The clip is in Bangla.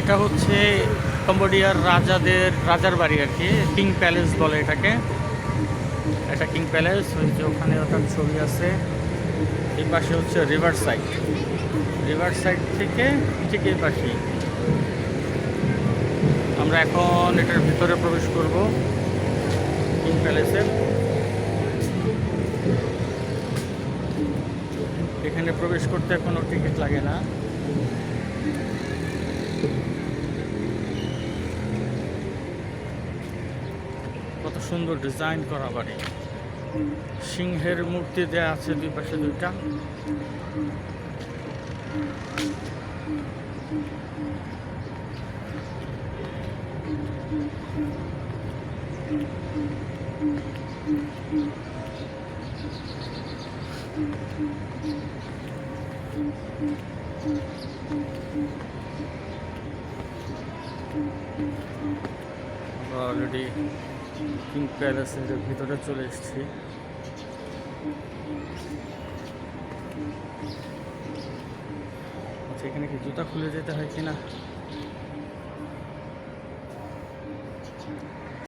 এটা হচ্ছে কম্বোডিয়ার রাজাদের, রাজার বাড়ি আর কি, কিং প্যালেস বলে এটাকে। এটা কিং প্যালেস, ওই যে ওখানে ওটার ছবি আছে। এই পাশে হচ্ছে রিভার সাইড রিভার সাইড থেকে ঠিক এই পাশেই। আমরা এখন এটার ভিতরে প্রবেশ করব, কিং প্যালেসের এখানে প্রবেশ করতে কোনো টিকিট লাগে না। কত সুন্দর ডিজাইন করা বাড়ি। সিংহের মূর্তি দেয়া আছে দুই পাশে দুইটা। অলরেডি কিং প্যালেসের ভিতরে চলে এসেছি। আচ্ছা এখানে কি জুতা খুলে যেতে হয় কিনা?